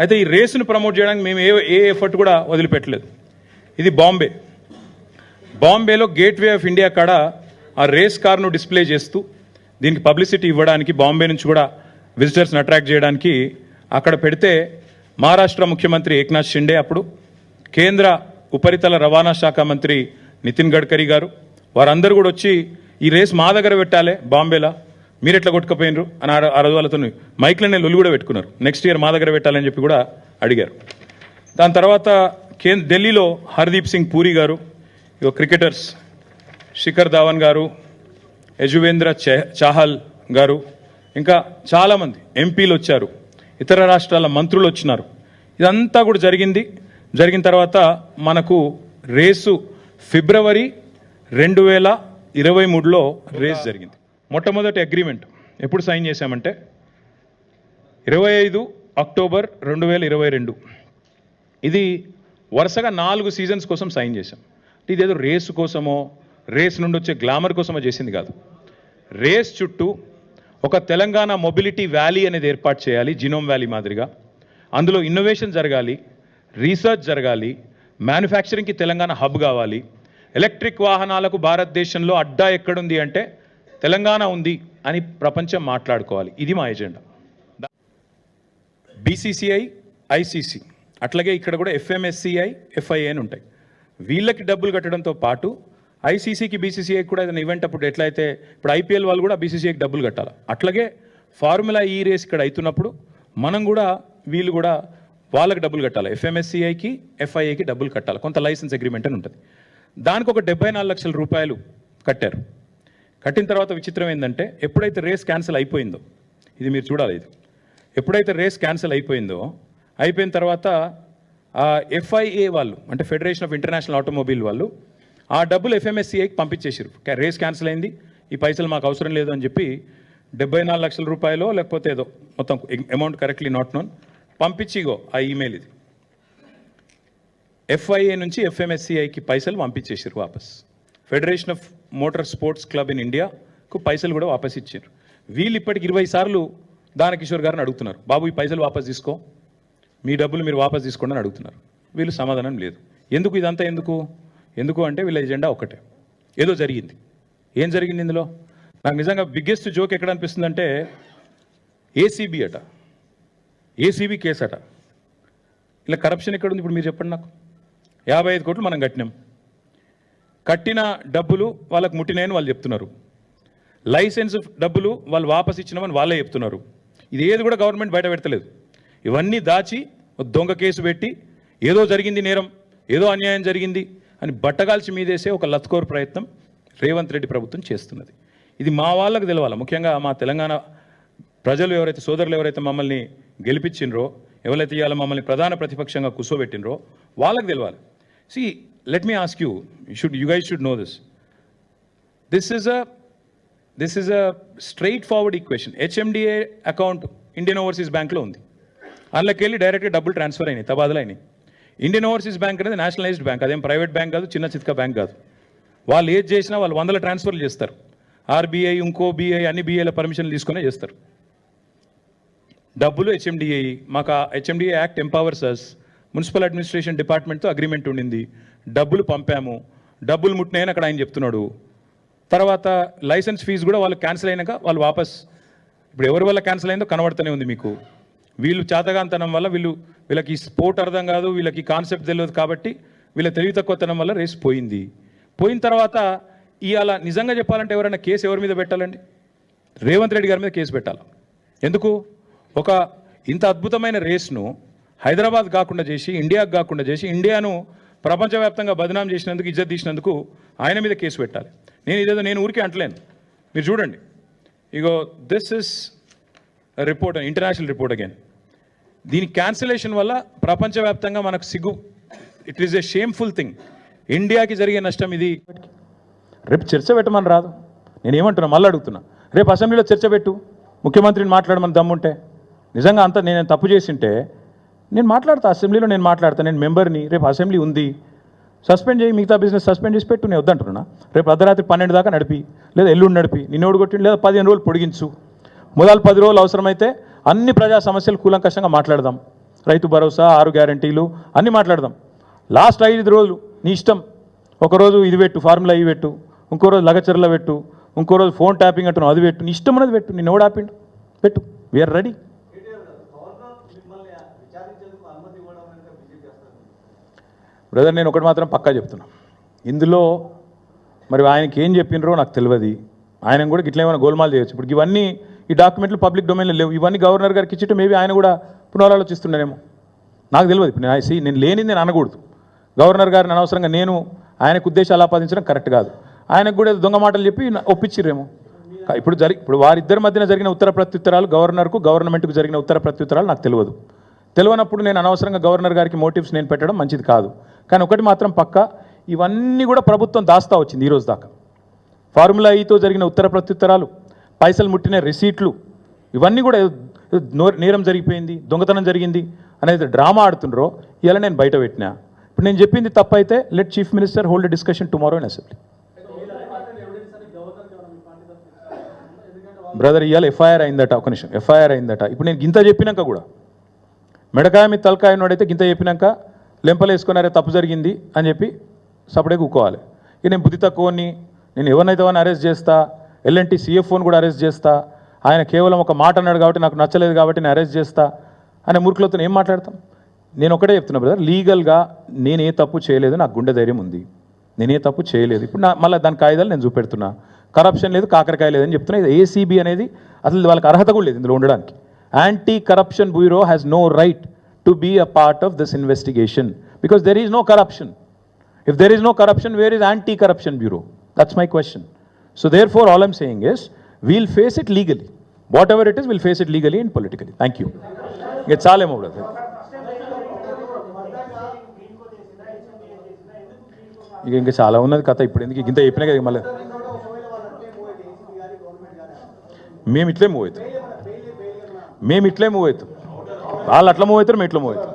అయితే ఈ రేసును ప్రమోట్ చేయడానికి మేము ఏ ఏ ఎఫర్ట్ కూడా వదిలిపెట్టలేదు. ఇది బాంబే. బాంబేలో గేట్వే ఆఫ్ ఇండియా కాడ ఆ రేస్ కార్ను డిస్ప్లే చేస్తూ దీనికి పబ్లిసిటీ ఇవ్వడానికి బాంబే నుంచి కూడా విజిటర్స్ని అట్రాక్ట్ చేయడానికి అక్కడ పెడితే మహారాష్ట్ర ముఖ్యమంత్రి ఏక్నాథ్ షిండే అప్పుడు కేంద్ర ఉపరితల రవాణా శాఖ మంత్రి నితిన్ గడ్కరీ గారు వారందరూ కూడా వచ్చి ఈ రేస్ మా దగ్గర పెట్టాలి బాంబేలో. మీరు ఎట్లా కొట్టుకుపోయినరు? అని ఆ- రోజు వాళ్ళతో మైక్లనే లొల్లు కూడా పెట్టుకున్నారు. నెక్స్ట్ ఇయర్ మా దగ్గర పెట్టాలని చెప్పి కూడా అడిగారు. దాని తర్వాత కే ఢిల్లీలో హర్దీప్ సింగ్ పూరి గారు ఇక క్రికెటర్స్ శిఖర్ ధావన్ గారు యజువేంద్ర చాహల్ గారు ఇంకా చాలామంది ఎంపీలు వచ్చారు. ఇతర రాష్ట్రాల మంత్రులు వచ్చినారు. ఇదంతా కూడా జరిగింది. జరిగిన తర్వాత మనకు రేసు ఫిబ్రవరి రెండు వేల ఇరవై మూడులో రేస్ జరిగింది. మొట్టమొదటి అగ్రిమెంట్ ఎప్పుడు సైన్ చేశామంటే ఇరవై ఐదు అక్టోబర్ రెండు వేల ఇరవై రెండు. ఇది వరుసగా నాలుగు సీజన్స్ కోసం సైన్ చేశాం. అంటే ఇదేదో రేసు కోసమో రేస్ నుండి వచ్చే గ్లామర్ కోసమో చేసింది కాదు. రేస్ చుట్టూ ఒక తెలంగాణ మొబిలిటీ వ్యాలీ అనేది ఏర్పాటు చేయాలి జినోమ్ వ్యాలీ మాదిరిగా. అందులో ఇన్నోవేషన్ జరగాలి రీసెర్చ్ జరగాలి మ్యానుఫ్యాక్చరింగ్కి తెలంగాణ హబ్ కావాలి. ఎలక్ట్రిక్ వాహనాలకు భారతదేశంలో అడ్డా ఎక్కడుంది అంటే తెలంగాణ ఉంది అని ప్రపంచం మాట్లాడుకోవాలి. ఇది మా ఎజెండా. బీసీసీఐ ఐసీసీ అట్లాగే ఇక్కడ కూడా ఎఫ్ఎంఎస్సిఐ ఎఫ్ఐఏ అని ఉంటాయి. వీళ్ళకి డబ్బులు కట్టడంతో పాటు ఐసీసీకి బీసీసీఐకి కూడా ఏదైనా ఈవెంట్ అప్పుడు ఎట్లయితే ఇప్పుడు ఐపీఎల్ వాళ్ళు కూడా బీసీసీఐకి డబ్బులు కట్టాలి? అట్లాగే ఫార్ములా ఈ రేస్ ఇక్కడ అవుతున్నప్పుడు మనం కూడా వీళ్ళు కూడా వాళ్ళకి డబ్బులు కట్టాలి? ఎఫ్ఎంఎస్సిఐకి ఎఫ్ఐఏకి డబ్బులు కట్టాలి? కొంత లైసెన్స్ అగ్రిమెంట్ అని ఉంటుంది. దానికి ఒక డెబ్బై నాలుగు లక్షల రూపాయలు కట్టారు. కట్టిన తర్వాత విచిత్రం ఏంటంటే ఎప్పుడైతే రేస్ క్యాన్సిల్ అయిపోయిందో ఇది మీరు చూడాలి ఇది. ఎప్పుడైతే రేస్ క్యాన్సిల్ అయిపోయిందో అయిపోయిన తర్వాత ఆ ఎఫ్ఐఏ వాళ్ళు అంటే ఫెడరేషన్ ఆఫ్ ఇంటర్నేషనల్ ఆటోమొబైల్ వాళ్ళు ఆ డబ్బులు ఎఫ్ఎంఎస్సిఐకి పంపించేసారు రేస్ క్యాన్సిల్ అయింది ఈ పైసలు మాకు అవసరం లేదు అని చెప్పి డెబ్బై నాలుగు లక్షల రూపాయలు లేకపోతే ఏదో మొత్తం అమౌంట్ కరెక్ట్లీ నాట్ నోన్ పంపించిగో ఆ ఈమెయిల్ ఇది. ఎఫ్ఐఏ నుంచి ఎఫ్ఎంఎస్సిఐకి పైసలు పంపించేసారు వాపస్. Federation of motor sports club in ఇండియాకు పైసలు కూడా వాపస్ ఇచ్చారు. వీళ్ళు ఇప్పటికి ఇరవై సార్లు దానకిషోర్ గారిని అడుగుతున్నారు. బాబు ఈ పైసలు వాపస్ తీసుకో. మీ డబ్బులు మీరు వాపస్ తీసుకోండి అని అడుగుతున్నారు. వీళ్ళు సమాధానం లేదు. ఎందుకు? ఇదంతా ఎందుకు? ఎందుకు? అంటే వీళ్ళ ఎజెండా ఒకటే ఏదో జరిగింది. ఏం జరిగింది ఇందులో? నాకు నిజంగా బిగ్గెస్ట్ జోక్ ఎక్కడ అనిపిస్తుంది అంటే ఏసీబీ అట. ఏసీబీ కేసు అట. ఇలా కరప్షన్ ఎక్కడ ఉంది? ఇప్పుడు మీరు చెప్పండి నాకు. యాభై ఐదు కోట్లు మనం కట్టినాం. కట్టిన డబ్బులు వాళ్ళకు ముట్టినాయని వాళ్ళు చెప్తున్నారు. లైసెన్స్ డబ్బులు వాళ్ళు వాపస్ ఇచ్చినామని వాళ్ళే చెప్తున్నారు. ఇది ఏది కూడా గవర్నమెంట్ బయట పెడతలేదు. ఇవన్నీ దాచి దొంగ కేసు పెట్టి ఏదో జరిగింది నేరం ఏదో అన్యాయం జరిగింది అని బట్టగాల్చి మీదేసే ఒక లత్కోరు ప్రయత్నం రేవంత్ రెడ్డి ప్రభుత్వం చేస్తున్నది. ఇది మా వాళ్ళకు తెలవాలి. ముఖ్యంగా మా తెలంగాణ ప్రజలు ఎవరైతే సోదరులు ఎవరైతే మమ్మల్ని గెలిపించినరో ఎవరైతే ఇవాళ మమ్మల్ని ప్రధాన ప్రతిపక్షంగా కూర్చోబెట్టినరో వాళ్ళకి తెలవాలి. See let me ask you should you guys should know this this is a this is a straightforward equation HMDA account Indian overseas బ్యాంక్లో ఉంది. అందులోకి వెళ్ళి డైరెక్ట్గా డబ్బులు ట్రాన్స్ఫర్ అయినాయి తబాదులు అయినాయి ఇండియన్ ఓవర్సీస్ బ్యాంక్ అనేది నేషనలైజ్డ్ బ్యాంక్ అదేం ప్రైవేట్ బ్యాంక్ కాదు చిన్న చిత్క బ్యాంక్ కాదు. వాళ్ళు ఏది చేసినా వాళ్ళు వందల ట్రాన్స్ఫర్లు చేస్తారు. ఆర్బీఐ ఇంకో బీఐ అన్ని బీఐల పర్మిషన్లు తీసుకునే చేస్తారు. డబ్బులు హెచ్ఎండిఏ మాకు HMDA act empowers us municipal administration డిపార్ట్మెంట్తో agreement ఉండింది. డబ్బులు పంపాము. డబ్బులు ముట్టినాయని అక్కడ ఆయన చెప్తున్నాడు. తర్వాత లైసెన్స్ ఫీజు కూడా వాళ్ళు క్యాన్సిల్ అయినాక వాళ్ళు వాపస్ ఇప్పుడు ఎవరి వల్ల క్యాన్సిల్ అయిందో కనబడుతూనే ఉంది మీకు. వీళ్ళు చేతగాంతనం వల్ల వీళ్ళు వీళ్ళకి స్పోర్ట్ అర్థం కాదు వీళ్ళకి కాన్సెప్ట్ తెలియదు కాబట్టి వీళ్ళ తెలివి తక్కువతనం వల్ల రేస్ పోయింది. పోయిన తర్వాత ఇవాళ నిజంగా చెప్పాలంటే ఎవరైనా కేసు ఎవరి మీద పెట్టాలండి? రేవంత్ రెడ్డి గారి మీద కేసు పెట్టాలి? ఎందుకు? ఒక ఇంత అద్భుతమైన రేస్ను హైదరాబాద్ కాకుండా చేసి ఇండియాకు కాకుండా చేసి ఇండియాను ప్రపంచవ్యాప్తంగా బదనాం చేసినందుకు ఇజ్జత్ తీసినందుకు ఆయన మీద కేసు పెట్టాలి. నేను ఇదేదో నేను ఊరికే అంటలేను. మీరు చూడండి. ఇగో this is report international report again దీని క్యాన్సిలేషన్ వల్ల ప్రపంచవ్యాప్తంగా మనకు సిగ్గు it is a shameful thing ఇండియాకి జరిగే నష్టం ఇది. రేపు చర్చ పెట్టమని రాదు. నేనేమంటున్నా మళ్ళీ అడుగుతున్నా. రేపు అసెంబ్లీలో చర్చ పెట్టు. ముఖ్యమంత్రిని మాట్లాడమని దమ్ముంటే. నిజంగా అంత నేను తప్పు చేసింటే నేను మాట్లాడతా అసెంబ్లీలో నేను మాట్లాడతా నేను మెంబర్ని రేపు అసెంబ్లీ ఉంది. సస్పెండ్ చేయి మిగతా బిజినెస్ సస్పెండ్ చేసి పెట్టు నేను వద్దంటున్నా. రేపు అర్ధరాత్రి పన్నెండు దాకా నడిపి లేదా ఎల్లుండి నడిపి నిన్నోడు కొట్టి లేదా పదిహేను రోజులు పొడిగించు. మొదలు పది రోజులు అవసరమైతే అన్ని ప్రజా సమస్యలు కూలంకషంగా మాట్లాడదాం. రైతు భరోసా ఆరు గ్యారంటీలు అన్నీ మాట్లాడదాం. లాస్ట్ ఐదు రోజులు నీ ఇష్టం. ఒకరోజు ఇది పెట్టు ఫార్ములా ఇవి పెట్టు ఇంకో రోజు లగచర్ల పెట్టు ఇంకో రోజు ఫోన్ ట్యాపింగ్ అంటున్నావు అది పెట్టు నీ ఇష్టం అనేది పెట్టు నేను ఎవడు ఆపిండు పెట్టు వీఆర్ రెడీ బ్రదర్ నేను ఒకటి మాత్రం పక్కా చెప్తున్నా. ఇందులో మరి ఆయనకి ఏం చెప్పినరో నాకు తెలియదు ఆయన కూడా ఇట్లా ఏమైనా గోల్మాల్ చేయొచ్చు. ఇప్పుడు ఇవన్నీ ఈ డాక్యుమెంట్లు పబ్లిక్ డొమైన్లో లేవు. ఇవన్నీ గవర్నర్ గారికి ఇచ్చిట్టు మేబీ ఆయన కూడా పునరాలోచిస్తుండేనేమో. నాకు తెలియదు ఇప్పుడు నేను see, నేను లేనిది నేను అనకూడదు. గవర్నర్ గారిని అనవసరంగా నేను ఆయనకు ఉద్దేశాలు ఆపాదించడం కరెక్ట్ కాదు. ఆయనకు కూడా దొంగ మాటలు చెప్పి ఒప్పించిర్రేమో. ఇప్పుడు జరి ఇప్పుడు వారిద్దరి మధ్యన జరిగిన ఉత్తర ప్రత్యుత్తరాలు గవర్నర్కు గవర్నమెంట్కు జరిగిన ఉత్తర ప్రత్యుత్తరాలు నాకు తెలియదు తెలియనప్పుడు నేను అనవసరంగా గవర్నర్ గారికి మోటివ్స్ నేను పెట్టడం మంచిది కాదు. కానీ ఒకటి మాత్రం పక్క ఇవన్నీ కూడా ప్రభుత్వం దాస్తా వచ్చింది ఈరోజు దాకా. ఫార్ములా ఈతో జరిగిన ఉత్తర ప్రత్యుత్తరాలు పైసలు ముట్టిన రిసీట్లు ఇవన్నీ కూడా నేరం జరిగిపోయింది దొంగతనం జరిగింది అనేది డ్రామా ఆడుతుండ్రో ఇలా నేను బయట పెట్టినా. ఇప్పుడు నేను చెప్పింది తప్పైతే let chief minister hold discussion tomorrow in assembly brother ఇవాళ ఎఫ్ఐఆర్ అయిందట ఒక నిమిషం ఎఫ్ఐఆర్ అయిందట. ఇప్పుడు నేను గింత చెప్పినాక కూడా మెడకాయ మీద తలకాయ నోడైతే గింత చెప్పినాక లెంపలు వేసుకున్నారే తప్పు జరిగింది అని చెప్పి సపడే కూకోవాలి. ఇక నేను బుద్ధి తక్కువని నేను ఎవరినైతే వాడిని అరెస్ట్ చేస్తా ఎల్ఎన్టీ సీఎఫ్ఓని కూడా అరెస్ట్ చేస్తా ఆయన కేవలం ఒక మాట అన్నాడు కాబట్టి నాకు నచ్చలేదు కాబట్టి నేను అరెస్ట్ చేస్తా అనే మూర్ఖులతో ఏం మాట్లాడతాం? నేను ఒకటే చెప్తున్నా బ్రదర్ లీగల్గా నేను ఏ తప్పు చేయలేదు నాకు గుండె ధైర్యం ఉంది. నేనే తప్పు చేయలేదు. ఇప్పుడు నా మళ్ళీ దాని కాగితాలు నేను చూపెడుతున్నా. కరప్షన్ లేదు కాకరకాయ లేదని చెప్తున్నా. ఇది ఏసీబీ అనేది అసలు వాళ్ళకి అర్హత కూడా లేదు ఇందులో ఉండడానికి. Anti corruption bureau has no right to be a part of this investigation because there is no corruption If there is no corruption, where is anti-corruption bureau? That's my question. So therefore, all I'm saying is, we'll face it legally. Whatever it is, we'll face it legally and politically. Thank you. ఇక all brother ఇక ఇంకా చాలా ఉన్నది కథ ఇప్పుడు ఎందుకు ఇంత చెప్పినా కదా మళ్ళీ మేము ఇట్లే మూవ్ అవుతాం మేము ఇట్లే మూవ్ అవుతాం వాళ్ళు అట్లా మూవ్ అవుతారు మేము ఇట్లా మూవ్ అవుతారు